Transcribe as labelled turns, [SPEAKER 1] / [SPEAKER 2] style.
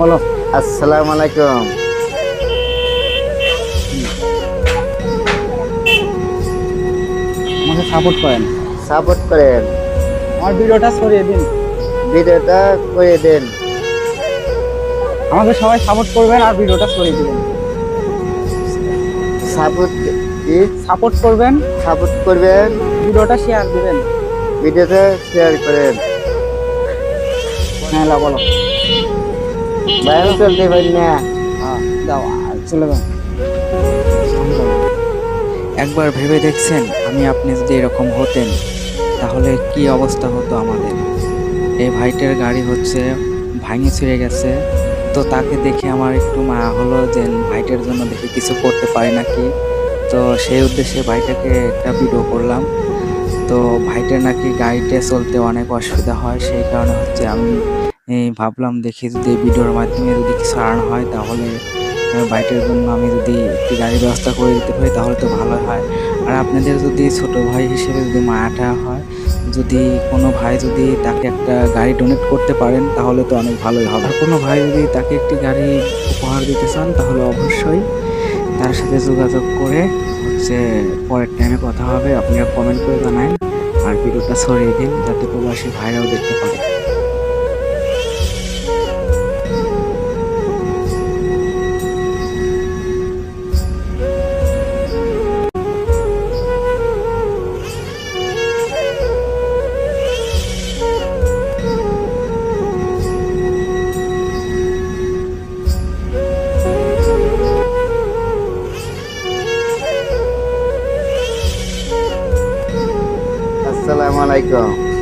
[SPEAKER 1] বলো।
[SPEAKER 2] আসসালামু আলাইকুম।
[SPEAKER 1] আমাকে সাপোর্ট করেন।
[SPEAKER 2] সাপোর্ট করেন।
[SPEAKER 1] আমার ভিডিওটা সরিয়ে দিন।
[SPEAKER 2] ভিডিওটা করে দেন।
[SPEAKER 1] আমাকে সবাই সাপোর্ট করবেন আর ভিডিওটা সরিয়ে দিবেন।
[SPEAKER 2] সাপোর্ট কি?
[SPEAKER 1] সাপোর্ট করবেন।
[SPEAKER 2] সাপোর্ট করবেন।
[SPEAKER 1] ভিডিওটা শেয়ার দিবেন।
[SPEAKER 2] ভিডিওটা শেয়ার করেন।
[SPEAKER 1] হ্যাঁ বলো।
[SPEAKER 2] চলতে পারি না
[SPEAKER 1] চলে যাও
[SPEAKER 3] একবার ভেবে দেখছেন আমি আপনি যদি এরকম হতেন তাহলে কি অবস্থা হতো আমাদের? এই ভাইটার গাড়ি হচ্ছে ভাঙে ছিঁড়ে গেছে। তো তাকে দেখে আমার একটু মায়া হলো যে ভাইটার জন্য দেখি কিছু করতে পারে নাকি। তো সেই উদ্দেশ্যে ভাইটাকে একটা ভিডিও করলাম। তো ভাইটার নাকি গাড়িতে চলতে অনেক অসুবিধা হয় সেই কারণে হচ্ছে আমি ভাবলাম দেখি যদি ভিডিওর মাধ্যমে যদি কিছু আর্ন হয় তাহলে বাইকের জন্য আমি যদি একটি গাড়ির ব্যবস্থা করে দিতে পারি তাহলে তো ভালো হয়। আর আপনাদের যদি ছোট ভাই হিসেবে যদি মায়াটা হয়, যদি কোনো ভাই যদি তাকে একটা গাড়ি ডোনেট করতে পারেন তাহলে তো অনেক ভালোই হবে। আর কোনো ভাই যদি তাকে একটি গাড়ি উপহার দিতে চান তাহলে অবশ্যই তার সাথে যোগাযোগ করে হচ্ছে পরের টাইমে কথা হবে। আপনারা কমেন্ট করে জানান। আর ভিডিওটা ছড়িয়ে দিন যাতে প্রবাসী ভাইরাও দেখতে পারে। আসসালামু আলাইকুম।